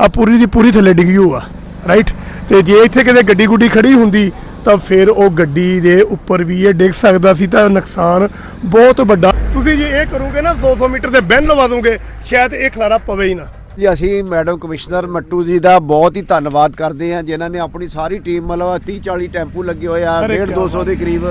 ਆ ਪੂਰੀ ਦੀ ਪੂਰੀ ਥੱਲੇ ਡਿੱਗੀ ਹੋਆ ਰਾਈਟ ਤੇ ਜੇ ਇੱਥੇ ਕਿਤੇ ਗੱਡੀ ਗੁੱਡੀ ਖੜੀ ਹੁੰਦੀ ਤਾਂ ਫਿਰ ਉਹ ਗੱਡੀ ਦੇ ਉੱਪਰ ਵੀ ਇਹ ਡਿੱਗ ਸਕਦਾ ਸੀ ਤਾਂ ਨੁਕਸਾਨ ਬਹੁਤ ਵੱਡਾ। ਤੁਸੀਂ ਜੇ ਇਹ ਕਰੋਗੇ ਨਾ 200 ਮੀਟਰ ਤੇ ਬੈਨ ਲਵਾ ਦੋਗੇ ਸ਼ਾਇਦ ਇਹ ਖਲਾਰਾ ਪਵੇ ਹੀ ਨਾ। ਜੀ ਅਸੀਂ ਮੈਡਮ ਕਮਿਸ਼ਨਰ ਮੱਟੂ ਜੀ ਦਾ ਬਹੁਤ ਹੀ ਧੰਨਵਾਦ ਕਰਦੇ ਹਾਂ ਜਿਨ੍ਹਾਂ ਨੇ ਆਪਣੀ ਸਾਰੀ ਟੀਮ ਮਤਲਬ 30 40 ਟੈਂਪੂ ਲੱਗੇ ਹੋਏ ਆ ਅਰੇ 1.5 ਕਿਆ 200 ਦੇ ਕਰੀਬ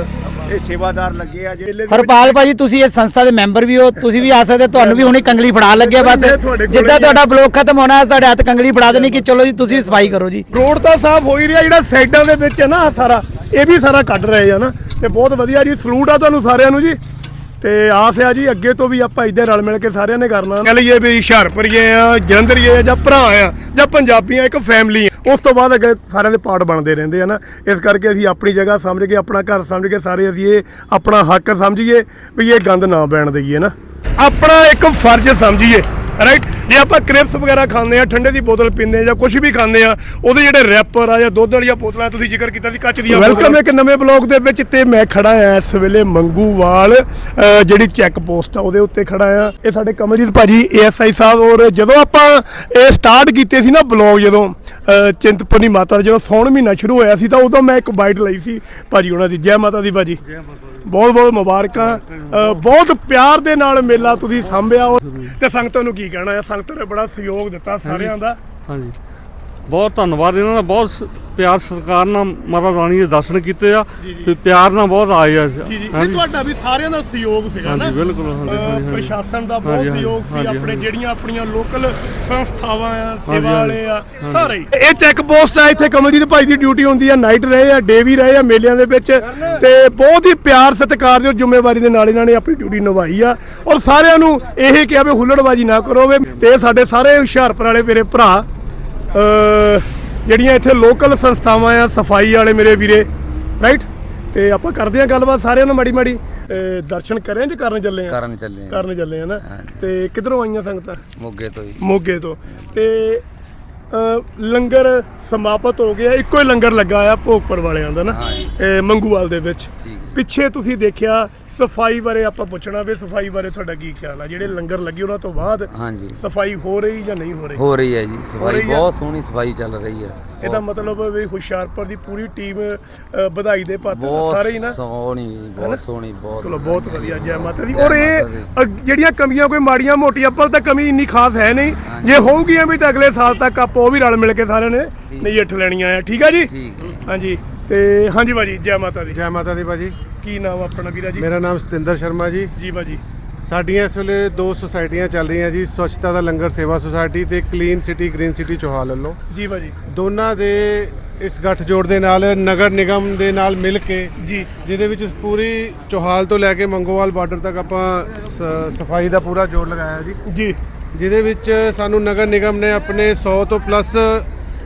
ਇਹ ਸੇਵਾਦਾਰ ਲੱਗੇ ਆ ਜਿਹੜੇ ਹਰਪਾਲ ਭਾਜੀ ਤੁਸੀਂ ਇਸ ਸੰਸਥਾ ਦੇ ਮੈਂਬਰ ਵੀ ਹੋ ਤੁਸੀਂ ਵੀ ਆ ਸਕਦੇ ਤੁਹਾਨੂੰ ਵੀ ਹੁਣੀ ਕੰਗਲੀ ਫੜਾ ਲੱਗੇ ਬਸ। ਜਿੱਦਾਂ। ਤੁਹਾਡਾ ਬਲੌਕ ਖਤਮ ਹੋਣਾ ਸਾਡੇ ਹੱਥ ਕੰਗਲੀ ਫੜਾ ਦੇਣੀ ਕਿ ਚਲੋ ਜੀ ਤੁਸੀਂ ਸਫ਼ਾਈ ਕਰੋ ਜੀ। ਰੋਡ ਤਾਂ ਸਾਫ਼ ਹੋ ਹੀ ਰਿਹਾ ਜਿਹੜਾ ਸਾਈਡਾਂ ਦੇ ਵਿੱਚ ਹੈ ਨਾ ਸਾਰਾ ਇਹ ਵੀ ਸਾਰਾ ਕੱਢ ਰਹੇ ਆ ਨਾ। ਤੇ ਬਹੁਤ ਵਧੀਆ ਜੀ ਸਲੂਟ ਆ ਤੁਹਾਨੂੰ ਸਾਰਿਆਂ ਨੂੰ ਜੀ। ਤੇ ਆਸ ਆ ਜੀ ਅੱਗੇ ਤੋਂ ਵੀ ਆਪਾਂ ਇਦਾਂ ਰਲ ਮਿਲ ਕੇ ਸਾਰਿਆਂ ਨੇ ਕਰਨਾ। ਕਹ ਲਈਏ ਵੀ ਹੁਸ਼ਿਆਰਪੁਰੀਏ ਆ ਜਲੰਧਰੀਏ ਆ ਜਾਂ ਭਰਾ ਆ ਜਾਂ ਪੰਜਾਬੀਆਂ ਇੱਕ ਫੈਮਿਲੀ ਆ ਉਸ ਤੋਂ ਬਾਅਦ ਅੱਗੇ ਸਾਰਿਆਂ ਦੇ ਪਾਰਟ ਬਣਦੇ ਰਹਿੰਦੇ ਆ ਨਾ ਇਸ ਕਰਕੇ ਅਸੀਂ ਆਪਣੀ ਜਗ੍ਹਾ ਸਮਝ ਕੇ ਆਪਣਾ ਘਰ ਸਮਝ ਕੇ ਸਾਰੇ ਅਸੀਂ ਇਹ ਆਪਣਾ ਹੱਕ ਸਮਝੀਏ ਵੀ ਇਹ ਗੰਦ ਨਾ ਬੈਣ ਦਈਏ ਨਾ। ਆਪਣਾ ਇੱਕ ਫਰਜ਼ ਸਮਝੀਏ। ਰਾਈਟ ਜੇ ਆਪਾਂ ਕ੍ਰਿਪਸ ਵਗੈਰਾ ਖਾਂਦੇ ਆ ਠੰਡੇ ਦੀ ਬੋਤਲ ਪੀਂਦੇ ਆ ਜਾਂ ਕੁਝ ਵੀ ਖਾਂਦੇ ਆ ਉਹਦੇ ਜਿਹੜੇ ਰੈਪਰ ਆ ਜਾਂ ਦੁੱਧ ਵਾਲੀਆਂ ਬੋਤਲਾਂ ਤੁਸੀਂ ਜ਼ਿਕਰ ਕੀਤਾ ਸੀ ਕੱਚ ਦੀਆਂ ਵੈਲਕਮ ਇੱਕ ਨਵੇਂ ਬਲੌਗ ਦੇ ਵਿੱਚ ਤੇ ਮੈਂ ਖੜਾ ਆ ਇਸ ਵੇਲੇ ਮੰਗੂਵਾਲ ਜਿਹੜੀ ਚੈੱਕ ਪੋਸਟ ਆ ਉਹਦੇ ਉੱਤੇ ਖੜਾ ਆ। ਇਹ ਸਾਡੇ ਕਮਰਜੀਤ ਭਾਜੀ ਏਐਸਆਈ ਸਾਹਿਬ ਔਰ ਜਦੋਂ ਆਪਾਂ ਇਹ ਸਟਾਰਟ ਕੀਤੇ ਸੀ ਨਾ ਬਲੌਗ ਜਦੋਂ ਅਹ ਚਿੰਤਪੁਰਨੀ ਮਾਤਾ ਦਾ ਜਦੋਂ ਸੌਣ ਮਹੀਨਾ ਸ਼ੁਰੂ ਹੋਇਆ ਸੀ ਤਾਂ ਉਦੋਂ ਮੈਂ ਇੱਕ ਬਾਈਟ ਲਈ ਸੀ। ਭਾਜੀ ਉਹਨਾਂ ਦੀ ਜੈ ਮਾਤਾ ਦੀ ਭਾਜੀ। ਬਹੁਤ ਬਹੁਤ ਮੁਬਾਰਕਾਂ। ਅਹ ਬਹੁਤ ਪਿਆਰ ਦੇ ਨਾਲ ਮੇਲਾ ਤੁਸੀਂ ਸਾਂਭਿਆ ਤੇ ਸੰਗਤਾਂ ਨੂੰ ਕੀ ਕਹਿਣਾ ਹੈ? ਸੰਗਤ ਨੇ ਬੜਾ ਸਹਿਯੋਗ ਦਿੱਤਾ ਸਾਰਿਆਂ ਦਾ। ਹਾਂਜੀ। ਬਹੁਤ ਧੰਨਵਾਦ। ਇਹਨਾਂ ਦਾ ਬਹੁਤ ਪਿਆਰ ਸਰਕਾਰ ਨਾਲ ਮਾਤਾ ਰਾਣੀ ਦੇ ਦਰਸ਼ਨ ਕੀਤੇ ਆ ਤੇ ਪਿਆਰ ਨਾਲ ਬਹੁਤ ਆਏ ਆ। ਜੀ ਜੀ। ਹਾਂਜੀ। ਤੁਹਾਡਾ ਵੀ ਸਾਰਿਆਂ ਦਾ ਸਹਿਯੋਗ ਸੀਗਾ ਨਾ। ਹਾਂਜੀ, ਬਿਲਕੁਲ, ਹਾਂਜੀ, ਹਾਂਜੀ। ਪ੍ਰਸ਼ਾਸਨ ਦਾ ਬਹੁਤ ਸਹਿਯੋਗ ਸੀ। ਆਪਣੇ। ਜਿਹੜੀਆਂ ਆਪਣੀਆਂ ਲੋਕਲ ਸੰਸਥਾਵਾਂ ਆ ਸੇਵਾ ਵਾਲੇ ਆ। ਸਾਰੇ। ਇਹ ਚੈੱਕ ਪੋਸਟ ਆ ਇੱਥੇ ਕਮਲਜੀਤ ਭਾਈ ਦੀ ਡਿਊਟੀ ਹੁੰਦੀ ਆ। ਨਾਈਟ ਰਹੇ ਆ ਡੇ ਵੀ ਰਹੇ ਆ ਮੇਲਿਆਂ ਦੇ ਵਿੱਚ। ਤੇ ਬਹੁਤ ਹੀ ਪਿਆਰ ਸਤਿਕਾਰ ਦੀ ਜ਼ਿੰਮੇਵਾਰੀ ਦੇ ਨਾਲ ਇਹਨਾਂ ਨੇ ਆਪਣੀ ਡਿਊਟੀ ਨਿਭਾਈ ਆ। ਔਰ ਸਾਰਿਆਂ ਨੂੰ ਇਹ ਕਿਹਾ ਵੀ ਹੁੱਲੜਬਾਜੀ ਨਾ ਕਰੋ ਵੇ। ਤੇ ਇਹ ਸਾਡੇ ਸਾਰੇ ਹੁਸ਼ਿਆਰਪੁਰ ਵਾਲੇ ਮੇਰੇ ਭਰਾ ਜਿਹੜੀਆਂ ਇੱਥੇ ਲੋਕਲ ਸੰਸਥਾਵਾਂ ਆ ਸਫ਼ਾਈ ਵਾਲੇ ਮੇਰੇ ਵੀਰੇ ਰਾਈਟ ਤੇ ਆਪਾਂ ਕਰਦੇ ਆ ਗੱਲਬਾਤ ਸਾਰਿਆਂ ਨਾਲ ਮਾੜੀ ਮਾੜੀ। ਦਰਸ਼ਨ ਕਰੇ ਜਾਂ ਕਰਨ ਚੱਲੇ ਆ? ਕਰਨ ਚੱਲੇ ਆ। ਕਰਨ ਚੱਲੇ ਆ ਨਾ। ਤੇ ਕਿੱਧਰੋਂ ਆਈਆਂ ਸੰਗਤਾਂ? ਮੋਗੇ ਤੋਂ ਹੀ। ਮੋਗੇ ਤੋਂ। ਤੇ ਲੰਗਰ ਸਮਾਪਤ ਹੋ ਗਿਆ। ਇੱਕੋ ਹੀ ਲੰਗਰ ਲੱਗਾ ਆ ਭੋਗਪੁਰ ਵਾਲਿਆਂ ਦਾ ਨਾ। ਮੰਗੂਵਾਲ ਦੇ ਵਿੱਚ। ਪਿੱਛੇ ਤੁਸੀਂ ਦੇਖਿਆ ਸਫ਼ਾਈ ਬਾਰੇ ਆਪਾਂ ਪੁੱਛਣਾ ਵੀ ਸਫ਼ਾਈ ਬਾਰੇ ਤੁਹਾਡਾ ਕੀ ਖਿਆਲ ਆ? ਜਿਹੜੇ ਲੰਗਰ ਲੱਗੇ ਉਹਨਾਂ ਤੋਂ ਬਾਅਦ ਹਾਂਜੀ। ਸਫ਼ਾਈ ਹੋ ਰਹੀ ਜਾਂ ਨਹੀਂ ਹੋ ਰਹੀ? ਹੋ ਰਹੀ ਹੈ ਜੀ ਸਫ਼ਾਈ ਰਹੀ ਆ? ਬਹੁਤ ਸੋਹਣੀ ਸਫ਼ਾਈ ਚੱਲ ਰਹੀ ਹੈ। ਇਹਦਾ ਮਤਲਬ ਵੀ ਹੁਸ਼ਿਆਰਪੁਰ ਦੀ ਪੂਰੀ ਟੀਮ ਵਧਾਈ ਦੇ ਪਾਤਰ ਆ, ਸਾਰੇ ਹੀ ਨਾ। ਸੋਹਣੀ ਬਹੁਤ ਸੋਹਣੀ ਬਹੁਤ ਚਲੋ ਬਹੁਤ ਵਧੀਆ ਜੈ। ਮਾਤਾ ਦੀ। ਔਰ ਇਹ ਮਾਤਾ ਦੀ। ਅ, ਜਿਹੜੀਆਂ ਕਮੀਆਂ ਕੋਈ ਮਾੜੀਆਂ ਮੋਟੀਆਂ ਪਲ ਤਾਂ ਕਮੀ ਇੰਨੀ ਖਾਸ ਹੈ ਨਹੀਂ। ਜੇ ਹੋਊਗੀਆਂ ਵੀ ਤਾਂ ਅਗਲੇ ਸਾਲ ਤੱਕ ਆਪਾਂ ਉਹ ਵੀ ਰਲ ਮਿਲ ਕੇ ਸਾਰਿਆਂ ਨੇ ਨਜਿੱਠ ਲੈਣੀਆਂ ਆ। ਠੀਕ ਆ ਜੀ? ਠੀਕ ਹੈ। ਹਾਂਜੀ। ਤੇ ਹਾਂਜੀ ਭਾਜੀ ਜੈ ਮਾਤਾ ਦੀ। ਜੈ ਮਾਤਾ ਦੀ ਭਾਜੀ। ਕੀ ਨਾਮ ਆਪਣਾ ਵੀਰਾ ਜੀ? ਮੇਰਾ ਨਾਮ ਸਤਿੰਦਰ ਸ਼ਰਮਾ ਜੀ। ਜੀ ਭਾਜੀ। ਸਾਡੀਆਂ ਇਸ ਵੇਲੇ ਦੋ ਸੁਸਾਇਟੀਆਂ ਚੱਲ ਰਹੀਆਂ ਜੀ ਸਵੱਛਤਾ ਦਾ ਲੰਗਰ ਸੇਵਾ ਸੁਸਾਇਟੀ ਤੇ clean city green city Chohal ਵੱਲੋਂ। ਜੀ ਭਾਜੀ। ਦੋਨਾਂ ਦੇ ਇਸ ਗੱਠਜੋੜ ਦੇ ਨਾਲ ਨਗਰ ਨਿਗਮ ਦੇ ਨਾਲ ਮਿਲ ਕੇ ਜੀ। ਜਿਹਦੇ ਵਿੱਚ ਪੂਰੀ ਚੋਹਾਲ ਤੋਂ ਲੈ ਕੇ ਮੰਗੋਵਾਲ ਬਾਰਡਰ ਤੱਕ ਆਪਾਂ ਸਫ਼ਾਈ ਦਾ ਪੂਰਾ ਜੋੜ ਲਗਾਇਆ ਜੀ। ਜੀ। ਜਿਹਦੇ ਵਿੱਚ ਸਾਨੂੰ ਨਗਰ ਨਿਗਮ ਨੇ ਆਪਣੇ 100 ਤੋਂ ਪਲੱਸ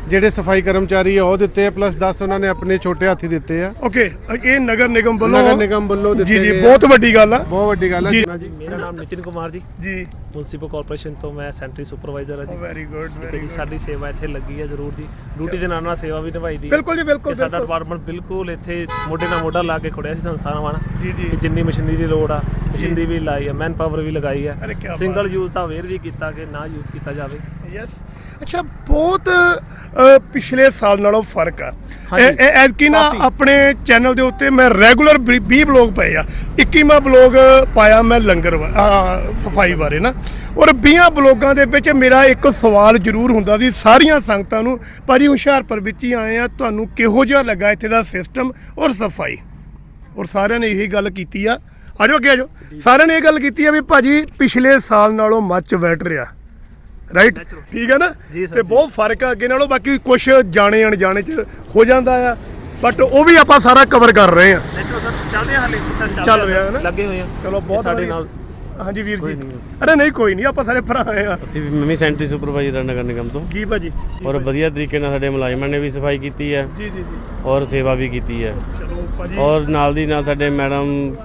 ਜਿਹੜੇ ਸਫ਼ਾਈ ਕਰਮਚਾਰੀ ਆ ਉਹ ਦਿੱਤੇ ਆ ਪਲੱਸ 10 ਉਹਨਾਂ ਨੇ ਆਪਣੇ ਛੋਟੇ ਹਾਥੀ ਦਿੱਤੇ ਆ। ਓਕੇ ਇਹ ਨਗਰ ਨਿਗਮ ਵੱਲੋਂ ਨਗਰ ਨਿਗਮ ਵੱਲੋਂ ਦਿੱਤੇ ਜੀ ਜੀ ਗਏ ਆ। ਬਹੁਤ ਵੱਡੀ ਗੱਲ ਆ। ਬਹੁਤ ਵੱਡੀ ਗੱਲ ਹੈ ਜੀ। ਜੀ। ਮੇਰਾ ਨਾਮ ਨਿਤਿਨ ਕੁਮਾਰ ਜੀ। ਜੀ। ਮੁਨਸੀਪਲ ਕਾਰਪੋਰੇਸ਼ਨ ਤੋਂ ਮੈਂ ਸੈਂਟਰੀ ਸੁਪਰਵਾਈਜ਼ਰ ਹਾਂ ਜੀ। ਵੈਰੀ ਗੁੱਡ ਠੀਕ ਹੈ ਵੈਰੀ ਜੀ ਗੁੱਡ ਸਾਡੀ ਸੇਵਾ ਇੱਥੇ ਲੱਗੀ ਹੈ ਜ਼ਰੂਰ ਜੀ। ਡਿਊਟੀ ਦੇ ਨਾਲ ਨਾਲ ਸੇਵਾ ਵੀ ਨਿਭਾਈ ਦੀ ਹੈ। ਬਿਲਕੁਲ ਜੀ, ਬਿਲਕੁਲ, ਤੇ ਸਾਡਾ ਬਿਲਕੁਲ। ਡਿਪਾਰਟਮੈਂਟ ਬਿਲਕੁਲ ਇੱਥੇ ਮੋਢੇ ਨਾਲ ਮੋਢਾ ਲਾ ਕੇ ਖੜਿਆ ਸੀ ਸੰਸਥਾਵਾਂ ਨਾਲ। ਜੀ, ਜੀ। ਕਿ ਜਿੰਨੀ ਮਸ਼ੀਨਰੀ ਦੀ ਲੋੜ ਆ ਮਸ਼ੀਨਰੀ ਵੀ ਲਾਈ ਹੈ ਮੈਨ ਪਾਵਰ ਵੀ ਲਗਾਈ ਅਰੇ ਕਿਆ ਹੈ। ਸਿੰਗਲ ਯੂਜ਼ ਤਾਂ ਅਵੇਅਰ ਵੀ ਕੀਤਾ ਕਿ ਨਾ ਯੂਜ਼ ਕੀਤਾ ਜਾਵੇ। ਯੈਸ ਅੱਛਾ ਬਹੁਤ ਅ, ਪਿਛਲੇ ਸਾਲ ਨਾਲੋਂ ਫ਼ਰਕ ਆ। ਹਾਂਜੀ, ਐਤਕੀ ਨਾ ਆਪਣੇ ਚੈਨਲ ਦੇ ਉੱਤੇ ਮੈਂ ਰੈਗੂਲਰ 20 ਬਲੌਗ ਪਏ ਆ। 21ਵਾਂ ਬਲੌਗ ਪਾਇਆ ਮੈਂ ਲੰਗਰ ਆ, ਸਫ਼ਾਈ ਬਾਰੇ ਨਾ। ਔਰ 20 ਬਲੌਗਾਂ ਦੇ ਵਿੱਚ ਮੇਰਾ ਇੱਕ ਸਵਾਲ ਜ਼ਰੂਰ ਹੁੰਦਾ ਸੀ ਸਾਰੀਆਂ ਸੰਗਤਾਂ ਨੂੰ ਭਾਜੀ ਹੁਸ਼ਿਆਰਪੁਰ ਵਿੱਚ ਹੀ ਆਏ ਆ ਤੁਹਾਨੂੰ ਕਿਹੋ ਜਿਹਾ ਲੱਗਾ ਇੱਥੇ ਦਾ ਸਿਸਟਮ ਔਰ ਸਫ਼ਾਈ? ਔਰ ਸਾਰਿਆਂ ਨੇ ਇਹੀ ਗੱਲ ਕੀਤੀ ਆ। ਆਜੋ ਅੱਗੇ ਆਜੋ ਸਾਰਿਆਂ ਨੇ ਇਹ ਗੱਲ ਕੀਤੀ ਆ ਵੀ ਭਾਜੀ ਪਿਛਲੇ ਸਾਲ ਨਾਲੋਂ ਮੱਚ ਬੈਟਰ ਰਿਹਾ। ਰਾਈਟ ਠੀਕ ਹੈ ਨਾ? ਤੇ। ਬਹੁਤ ਫ਼ਰਕ ਆ ਅੱਗੇ ਨਾਲੋਂ ਬਾਕੀ ਕੁਝ ਜਾਣੇ ਅਣਜਾਣੇ ਚ ਹੋ ਜਾਂਦਾ ਆ। ਬਟ ਉਹ ਵੀ ਆਪਾਂ ਸਾਰਾ ਕਵਰ ਕਰ ਰਹੇ ਆ। ਚੱਲਦੇ ਹਾਲੇ। ਚੱਲ ਰਿਹਾ ਹੈ ਨਾ? ਲੱਗੇ ਹੋਏ ਆ। ਚਲੋ ਬਹੁਤ ਸਾਡੇ। ਨਾਲ। ਹਾਂਜੀ ਵੀਰ ਜੀ। ਅਰੇ ਨਹੀਂ ਕੋਈ ਨਹੀਂ ਆਪਾਂ ਸਾਰੇ ਭਰਾ ਆਏ ਆ। ਅਸੀਂ ਵੀ ਮੰਮੀ ਸੈਂਟਰੀ ਸੁਪਰਵਾਈਜ਼ਰ ਨਗਰ ਨਿਗਮ ਤੋਂ। ਜੀ ਭਾਜੀ। ਔਰ। ਵਧੀਆ ਤਰੀਕੇ ਨਾਲ ਸਾਡੇ ਮੁਲਾਜ਼ਮਾਂ ਨੇ ਵੀ ਸਫ਼ਾਈ ਕੀਤੀ ਹੈ। ਜੀ ਜੀ ਜੀ। ਔਰ ਸੇਵਾ ਵੀ ਕੀਤੀ ਹੈ। ਚਲੋ ਭਾਜੀ। ਔਰ ਨਾਲ ਦੀ ਨਾਲ ਸਾਡੇ ਮੈਡਮ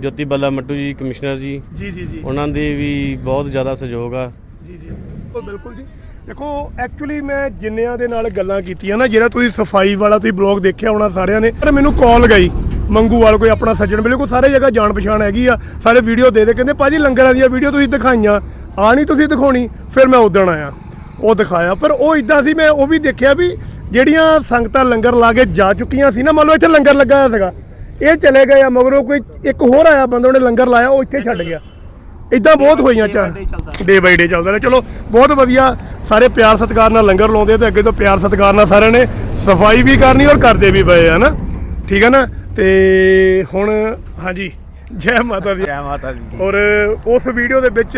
ਜੋਤੀ ਬੱਲਾ ਮੱਟੂ ਜੀ ਕਮਿਸ਼ਨਰ ਜੀ। ਜੀ ਜੀ ਜੀ। ਉਹਨਾਂ ਦੇ ਵੀ ਬਹੁਤ ਜ਼ਿਆਦਾ ਸਹਿਯੋਗ ਆ। ਜੀ ਜੀ। ਬਿਲਕੁਲ ਬਿਲਕੁਲ ਜੀ। ਦੇਖੋ ਐਕਚੁਅਲੀ ਮੈਂ ਜਿੰਨਿਆਂ ਦੇ ਨਾਲ ਗੱਲਾਂ ਕੀਤੀਆਂ ਨਾ, ਜਿਹੜਾ ਤੁਸੀਂ ਸਫ਼ਾਈ ਵਾਲਾ ਤੁਸੀਂ ਬਲੌਗ ਦੇਖਿਆ ਹੋਣਾ ਸਾਰਿਆਂ ਨੇ, ਪਰ ਮੈਨੂੰ ਕਾਲ ਗਈ। ਮੰਗੂ ਵਾਲ ਕੋਈ ਆਪਣਾ ਸੱਜਣ ਮਿਲੇ, ਕੋਈ ਸਾਰੇ ਜਗ੍ਹਾ ਜਾਣ ਪਛਾਣ ਹੈਗੀ ਆ। ਸਾਰੇ ਵੀਡੀਓ ਦੇ ਦੇ, ਕਹਿੰਦੇ, ਭਾਜੀ, ਲੰਗਰਾਂ ਦੀਆਂ ਵੀਡੀਓ ਤੁਸੀਂ ਦਿਖਾਈਆਂ। ਆ ਨਹੀਂ ਤੁਸੀਂ ਦਿਖਾਉਣੀ, ਫਿਰ ਮੈਂ ਉਦਣ ਆਇਆ। ਉਹ ਦਿਖਾਇਆ। ਪਰ ਉਹ ਇਦਾਂ ਸੀ, ਮੈਂ ਉਹ ਵੀ ਦੇਖਿਆ ਵੀ ਜਿਹੜੀਆਂ ਸੰਗਤਾਂ ਲੰਗਰ ਲਾ ਕੇ ਜਾ ਚੁੱਕੀਆਂ ਸੀ ਨਾ, ਮੰਨ ਲਓ ਇੱਥੇ ਲੰਗਰ ਲੱਗਾ ਹੋਇਆ ਸੀਗਾ, ਇਹ ਚਲੇ ਗਏ ਆ, ਮਗਰੋਂ ਕੋਈ ਇੱਕ ਹੋਰ ਆਇਆ, ਬੰਦਾ ਉਹਨੇ ਲੰਗਰ ਲਾਇਆ, ਉਹ ਇੱਥੇ ਛੱਡ ਗਿਆ। ਇਦਾਂ ਬਹੁਤ ਹੋਈਆਂ ਚਾ। ਡੇ ਬਾਈ ਡੇ ਚੱਲਦਾ ਰਿਹਾ। ਚਲੋ ਬਹੁਤ ਵਧੀਆ। ਸਾਰੇ ਪਿਆਰ ਸਤਿਕਾਰ ਨਾਲ ਲੰਗਰ ਲਾਉਂਦੇ ਤੇ ਅੱਗੇ ਤੋਂ ਪਿਆਰ ਸਤਿਕਾਰ ਨਾਲ ਸਾਰਿਆਂ ਨੇ ਸਫ਼ਾਈ ਵੀ ਕਰਨੀ ਔਰ ਕਰਦੇ ਵੀ ਪਏ ਆ ਨਾ ਠੀਕ ਹੈ ਨਾ? ਤੇ ਹੁਣ ਹਾਂਜੀ ਜੈ ਮਾਤਾ ਦੀ। ਜੈ ਮਾਤਾ ਦੀ ਔਰ ਉਸ ਵੀਡੀਓ ਦੇ ਵਿੱਚ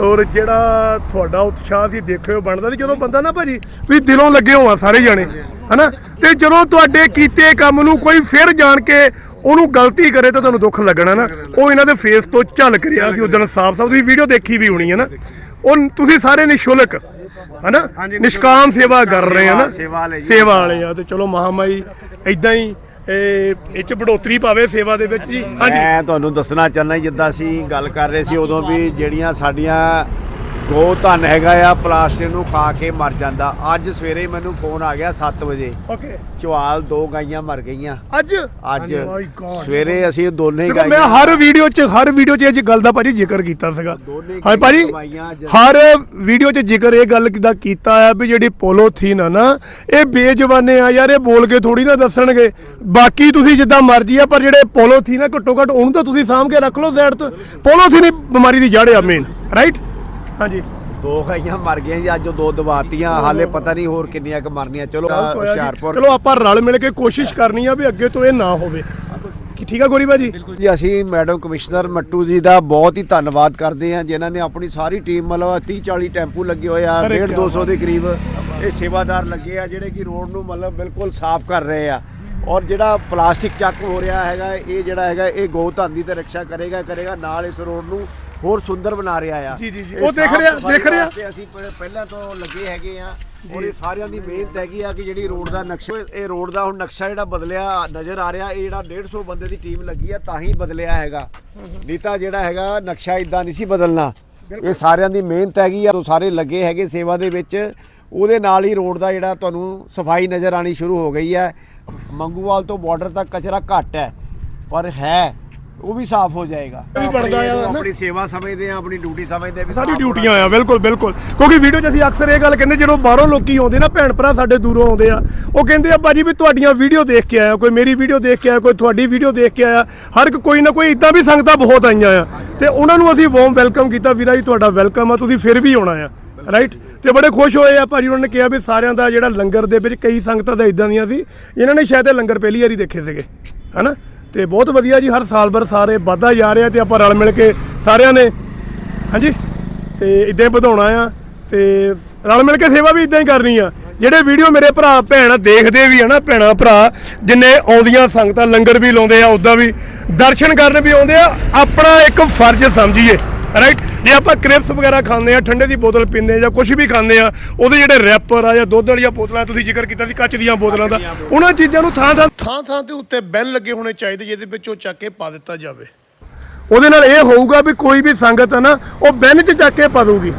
ਔਰ ਜਿਹੜਾ ਤੁਹਾਡਾ ਉਤਸ਼ਾਹ ਸੀ ਦੇਖਿਓ ਬਣਦਾ ਸੀ। ਜਦੋਂ ਬੰਦਾ ਨਾ ਭਾਜੀ ਤੁਸੀਂ ਦਿਲੋਂ ਲੱਗੇ ਹੋ ਆ ਸਾਰੇ ਜਾਣੇ ਹਨਾ? ਤੇ ਜਦੋਂ ਤੁਹਾਡੇ ਕੀਤੇ ਕੰਮ ਨੂੰ ਕੋਈ ਫਿਰ ਜਾਣ ਕੇ ਉਹਨੂੰ ਗਲਤੀ ਕਰੇ ਤਾਂ ਤੁਹਾਨੂੰ ਦੁੱਖ ਲੱਗਣਾ ਨਾ। ਉਹ ਇਹਨਾਂ ਦੇ ਫੇਸ ਤੋਂ ਝਲਕ ਰਿਹਾ ਸੀ ਉਦੋਂ ਸਾਫ਼-ਸਾਫ਼ ਤੁਸੀਂ ਵੀਡੀਓ ਦੇਖੀ ਵੀ ਹੋਣੀ ਹੈ ਨਾ। ਉਹ ਤੁਸੀਂ ਸਾਰੇ ਨਿਸ਼ੁਲਕ ਹਨਾ? ਨਿਸ਼ਕਾਮ ਸੇਵਾ ਕਰ ਰਹੇ ਆ ਨਾ। ਸੇਵਾ ਵਾਲੇ ਆ ਤੇ ਚਲੋ ਮਹਾਮਾਈ ਇਦਾਂ ਹੀ ਇਹ ਇਹ ਚ ਬੜੋਤਰੀ ਪਾਵੇ ਸੇਵਾ ਦੇ ਵਿੱਚ ਜੀ। ਹਾਂਜੀ। ਮੈਂ ਤੁਹਾਨੂੰ ਦੱਸਣਾ ਚਾਹੁੰਦਾ ਜਿੱਦਾਂ ਅਸੀਂ ਗੱਲ ਕਰ ਰਹੇ ਸੀ ਉਦੋਂ ਵੀ ਜਿਹੜੀਆਂ ਸਾਡੀਆਂ ਗੋ ਧਨ ਹੈਗਾ ਆ ਪਲਾਸਟਿਕ ਨੂੰ ਖਾ ਕੇ ਮਰ ਜਾਂਦਾ। ਅੱਜ ਸਵੇਰੇ ਮੈਨੂੰ ਫੋਨ ਆ ਗਿਆ 7 ਵਜੇ। ਓਕੇ। ਚਵਾਲ ਦੋ ਗਾਈਆਂ ਮਰ ਗਈਆਂ। ਅੱਜ? ਅੱਜ। My God. ਸਵੇਰੇ ਅਸੀਂ ਦੋਨੇ ਹੀ ਦੇਖੋ ਮੈਂ ਗਾਈਆਂ ਹਰ ਵੀਡੀਓ 'ਚ ਹਰ ਵੀਡੀਓ 'ਚ ਇਹ ਗੱਲ ਦਾ ਭਾਜੀ ਜ਼ਿਕਰ ਕੀਤਾ ਸੀਗਾ। ਦੋਨੇ ਹਾਂ ਭਾਜੀ ਕਮਾਈਆਂ ਹਰ ਵੀਡੀਓ 'ਚ ਜ਼ਿਕਰ ਇਹ ਗੱਲ ਦਾ ਕੀਤਾ ਆ ਵੀ ਜਿਹੜੀ ਪੋਲੋਥੀਨ ਆ ਨਾ ਇਹ ਬੇਜਵਾਨੇ ਆ ਯਾਰ ਇਹ ਬੋਲ ਕੇ ਥੋੜੀ ਨਾ ਦੱਸਣਗੇ। ਬਾਕੀ ਤੁਸੀਂ ਜਿੱਦਾਂ ਮਰਜ਼ੀ ਆ ਪਰ ਜਿਹੜੇ ਪੋਲੋਥੀਨ ਆ ਘੱਟੋ ਘੱਟ ਉਹਨੂੰ ਤਾਂ ਤੁਸੀਂ ਸਾਂਭ ਕੇ ਰੱਖ ਲਓ ਸਾਈਡ ਤੋਂ ਪੋਲੋਥੀਨ ਹੀ ਬਿਮਾਰੀ ਦੀ ਜੜ ਆ ਮੇਨ ਰਾਈਟ ਹਾਂਜੀ। ਦੋ ਗਾਈਆਂ ਮਰ ਗਈਆਂ ਜੀ ਅੱਜ ਉਹ ਦੋ ਦਬਾਤੀਆਂ ਹਾਲੇ ਪਤਾ ਨਹੀਂ ਹੋਰ ਕਿੰਨੀਆਂ ਕੁ ਮਰਨੀਆਂ। ਚਲੋ ਗਲਤ ਹੋਇਆ ਜੀ। ਹੁਸ਼ਿਆਰਪੁਰ ਚਲੋ ਆਪਾਂ ਰਲ ਮਿਲ ਕੇ ਕੋਸ਼ਿਸ਼ ਕਰਨੀ ਆ ਵੀ ਅੱਗੇ ਤੋਂ ਇਹ ਨਾ ਹੋਵੇ। ਕੀ ਠੀਕ ਆ ਗੋਰੀ ਭਾਜੀ? ਜੀ ਅਸੀਂ ਮੈਡਮ ਕਮਿਸ਼ਨਰ ਮੱਟੂ ਜੀ ਦਾ ਬਹੁਤ ਹੀ ਧੰਨਵਾਦ ਕਰਦੇ ਹਾਂ ਜਿਨ੍ਹਾਂ ਨੇ ਆਪਣੀ ਸਾਰੀ ਟੀਮ ਮਤਲਬ 30 40 ਟੈਂਪੂ ਲੱਗੇ ਹੋਏ ਆ ਅਰੇ 1.5 ਕਿਆ 200 ਦੇ ਕਰੀਬ ਇਹ ਸੇਵਾਦਾਰ ਲੱਗੇ ਆ ਜਿਹੜੇ ਕਿ ਰੋਡ ਨੂੰ ਮਤਲਬ ਬਿਲਕੁਲ ਸਾਫ਼ ਕਰ ਰਹੇ ਆ। ਔਰ ਜਿਹੜਾ ਪਲਾਸਟਿਕ ਚੱਕ ਹੋ ਰਿਹਾ ਹੈਗਾ ਇਹ ਜਿਹੜਾ ਹੈਗਾ ਇਹ ਗਊ ਧਨ ਦੀ ਤੇ ਰੱਖਿਆ ਕਰੇਗਾ ਕਰੇਗਾ ਨਾਲ ਇਸ ਰੋਡ ਨੂੰ ਹੋਰ ਸੁੰਦਰ ਬਣਾ ਰਿਹਾ ਆ। ਜੀ, ਜੀ, ਜੀ। ਉਹ ਦੇਖ ਰਿਹਾ, ਦੇਖ ਰਿਹਾ। ਅਸੀਂ ਪਹਿਲਾਂ ਤੋਂ ਲੱਗੇ ਹੈਗੇ ਆ ਔਰ ਇਹ ਸਾਰਿਆਂ ਦੀ ਮਿਹਨਤ ਹੈਗੀ ਆ ਕਿ ਜਿਹੜੀ ਰੋਡ ਦਾ ਨਕਸ਼ਾ ਇਹ ਰੋਡ ਦਾ ਹੁਣ ਨਕਸ਼ਾ ਜਿਹੜਾ ਬਦਲਿਆ ਨਜ਼ਰ ਆ ਰਿਹਾ ਇਹ ਜਿਹੜਾ 150 ਬੰਦੇ ਦੀ ਟੀਮ ਲੱਗੀ ਆ ਤਾਂ ਹੀ ਬਦਲਿਆ ਹੈਗਾ। ਨਹੀਂ ਤਾਂ ਜਿਹੜਾ ਹੈਗਾ ਨਕਸ਼ਾ ਇਦਾਂ ਨਹੀਂ ਸੀ ਬਦਲਣਾ। ਇਹ ਸਾਰਿਆਂ ਦੀ ਮਿਹਨਤ ਹੈਗੀ ਆ ਉਹ ਸਾਰੇ ਲੱਗੇ ਹੈਗੇ ਸੇਵਾ ਦੇ ਵਿੱਚ। ਉਹਦੇ ਨਾਲ ਹੀ ਰੋਡ ਦਾ ਜਿਹੜਾ ਤੁਹਾਨੂੰ ਸਫ਼ਾਈ ਨਜ਼ਰ ਆਣੀ ਸ਼ੁਰੂ ਹੋ ਗਈ ਹੈ ਮੰਗੂਵਾਲ ਤੋਂ ਬਾਰਡਰ ਤੱਕ ਕਚਰਾ ਘੱਟ ਹੈ ਪਰ ਹੈ। ਉਹ ਵੀ ਸਾਫ਼ ਹੋ ਜਾਏਗਾ। ਵੀ ਬਣਦਾ ਆ ਆਪਣੀ- ਨਾ। ਆਪਣੀ ਸੇਵਾ ਸਮਝਦੇ ਆ ਆਪਣੀ ਡਿਊਟੀ ਸਮਝਦੇ ਆ ਵੀ ਸਾਡੀ ਡਿਊਟੀਆਂ ਆ ਬਿਲਕੁਲ ਬਿਲਕੁਲ। ਕਿਉਂਕਿ ਵੀਡੀਓ 'ਚ ਅਸੀਂ ਅਕਸਰ ਇਹ ਗੱਲ ਕਹਿੰਦੇ ਜਦੋਂ ਬਾਹਰੋਂ ਲੋਕੀ ਆਉਂਦੇ ਨਾ ਭੈਣ ਭਰਾ ਸਾਡੇ ਦੂਰੋਂ ਆਉਂਦੇ ਆ ਉਹ ਕਹਿੰਦੇ ਆ ਬਾਜੀ ਵੀ ਤੁਹਾਡੀਆਂ ਵੀਡੀਓ ਦੇਖ ਕੇ ਆਇਆ ਕੋਈ ਮੇਰੀ ਵੀਡੀਓ ਦੇਖ ਕੇ ਆਇਆ ਕੋਈ ਤੁਹਾਡੀ ਵੀਡੀਓ ਦੇਖ ਕੇ ਆਇਆ ਹਰ ਇੱਕ ਕੋਈ ਨਾ ਕੋਈ ਇਦਾਂ ਵੀ ਸੰਗਤਾਂ ਬਹੁਤ ਆਈਆਂ ਆ। ਤੇ ਉਹਨਾਂ ਨੂੰ ਅਸੀਂ ਵਾਰਮ ਵੈਲਕਮ ਕੀਤਾ ਵੀਰਾ ਜੀ ਤੁਹਾਡਾ ਵੈਲਕਮ ਆ ਤੁਸੀਂ ਫਿਰ ਵੀ ਆਉਣਾ ਆ। ਰਾਈਟ ਤੇ ਬੜੇ ਖੁਸ਼ ਹੋਏ ਆ ਭਾਜੀ ਉਹਨਾਂ ਨੇ ਕਿਹਾ ਵੀ ਸਾਰਿਆਂ ਦਾ ਜਿਹੜਾ ਲੰਗਰ ਦੇ ਵਿੱਚ ਕਈ ਸੰਗਤਾਂ ਦਾ ਇਦਾਂ ਦੀਆਂ ਸੀ ਇਹਨਾਂ ਨੇ ਸ਼ਾਇਦ ਇਹ ਲੰਗਰ ਪਹਿਲੀ ਵਾਰੀ ਦੇਖੇ ਸੀਗੇ ਹਨਾ? ਤੇ ਬਹੁਤ ਵਧੀਆ ਜੀ, ਹਰ ਸਾਲ ਭਰ ਸਾਰੇ ਵਾਧਾ ਜਾ ਰਿਹਾ ਤੇ ਆਪਾਂ ਰਲ ਮਿਲ ਕੇ ਸਾਰਿਆਂ ਨੇ। ਹਾਂਜੀ? ਤੇ ਇਦਾਂ ਹੀ ਵਧਾਉਣਾ ਆ ਤੇ ਰਲ ਮਿਲ ਕੇ ਸੇਵਾ ਵੀ ਇਦਾਂ ਹੀ ਕਰਨੀ ਆ। ਜਿਹੜੇ ਵੀਡੀਓ ਮੇਰੇ ਭਰਾ, ਭੈਣ ਦੇਖਦੇ ਵੀ ਆ ਨਾ, ਭੈਣਾ ਭਰਾ, ਜਿੰਨੇ ਆਉਂਦੀਆਂ ਸੰਗਤਾਂ, ਲੰਗਰ ਵੀ ਲਾਉਂਦੇ ਆ ਉਦਾਂ ਵੀ ਦਰਸ਼ਨ ਕਰਨ ਵੀ ਆਉਂਦੇ ਆ, ਆਪਣਾ ਇੱਕ ਫਰਜ਼ ਸਮਝੀਏ। ਰਾਈਟ ਜੇ ਆਪਾਂ ਕ੍ਰਿਪਸ ਵਗੈਰਾ ਖਾਂਦੇ ਆ ਠੰਡੇ ਦੀ ਬੋਤਲ ਪੀਂਦੇ ਆ ਜਾਂ ਕੁਝ ਵੀ ਖਾਂਦੇ ਆ ਉਹਦੇ ਜਿਹੜੇ ਰੈਪਰ ਆ ਜਾਂ ਦੁੱਧ ਵਾਲੀਆਂ ਬੋਤਲਾਂ ਤੁਸੀਂ ਜ਼ਿਕਰ ਕੀਤਾ ਸੀ ਕੱਚ ਦੀਆਂ ਬੋਤਲਾਂ ਦਾ ਉਹਨਾਂ ਚੀਜ਼ਾਂ ਨੂੰ ਥਾਂ ਥਾਂ ਥਾਂ ਥਾਂ ਤੇ ਉੱਤੇ ਬੈਲ ਲੱਗੇ ਹੋਣੇ ਚਾਹੀਦੇ ਜਿਹਦੇ ਵਿੱਚ ਉਹ ਚੱਕ ਕੇ ਪਾ ਦਿੱਤਾ ਜਾਵੇ। ਉਹਦੇ ਨਾਲ ਇਹ ਹੋਊਗਾ ਵੀ ਕੋਈ ਵੀ ਸੰਗਤ ਹੈ ਨਾ ਉਹ ਬੈਨ 'ਚ ਚੱਕ ਕੇ ਪਾ ਦੂਗੀ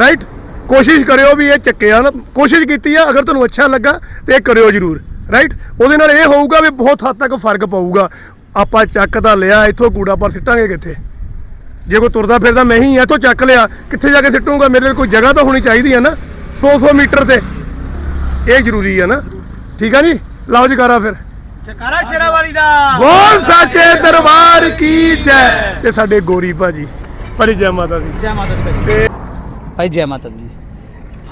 ਰਾਈਟ ਕੋਸ਼ਿਸ਼ ਕਰਿਓ ਵੀ ਇਹ ਚੱਕਿਆ ਨਾ ਕੋਸ਼ਿਸ਼ ਕੀਤੀ ਆ ਅਗਰ ਤੁਹਾਨੂੰ ਅੱਛਾ ਲੱਗਾ ਤੇ ਇਹ ਕਰਿਓ ਜਰੂਰ। ਰਾਈਟ ਉਹਦੇ ਨਾਲ ਇਹ ਹੋਊਗਾ ਵੀ ਬਹੁਤ ਹੱਦ ਤੱਕ ਫ਼ਰਕ ਪਊਗਾ। ਆਪਾਂ ਚੱਕ ਤਾਂ ਲਿਆ ਇੱਥੋਂ ਕੂੜਾ ਪਰ ਸਿੱਟਾਂਗੇ ਕਿੱਥੇ? ਜੇ ਕੋਈ ਤੁਰਦਾ ਫਿਰਦਾ ਮੈਂ ਹੀ ਇੱਥੋਂ ਚੱਕ ਲਿਆ ਕਿੱਥੇ ਜਾ ਕੇ ਸਿੱਟੂਗਾ? ਮੇਰੇ ਲਈ ਕੋਈ ਜਗ੍ਹਾ ਤਾਂ ਹੋਣੀ ਚਾਹੀਦੀ ਹੈ ਨਾ। 100-100 ਮੀਟਰ ਤੇ। ਇਹ ਜ਼ਰੂਰੀ ਹੈ ਨਾ। ਠੀਕ ਆ ਜੀ? ਲਓ ਜੀ ਕਰਾ ਫਿਰ। ਚਕਾਰਾ ਸ਼ੇਰਾਵਾਲੀ ਦਾ। ਬੋਲ ਸਾਚੇ ਦਰਬਾਰ ਕੀ ਜੈ। ਤੇ ਸਾਡੇ ਗੋਰੀ ਭਾਜੀ। ਭਾਜੀ ਜੈ ਮਾਤਾ ਦੀ। ਜੈ ਮਾਤਾ ਦੀ ਭਾਈ ਭਾਈ ਜੈ ਮਾਤਾ ਦੀ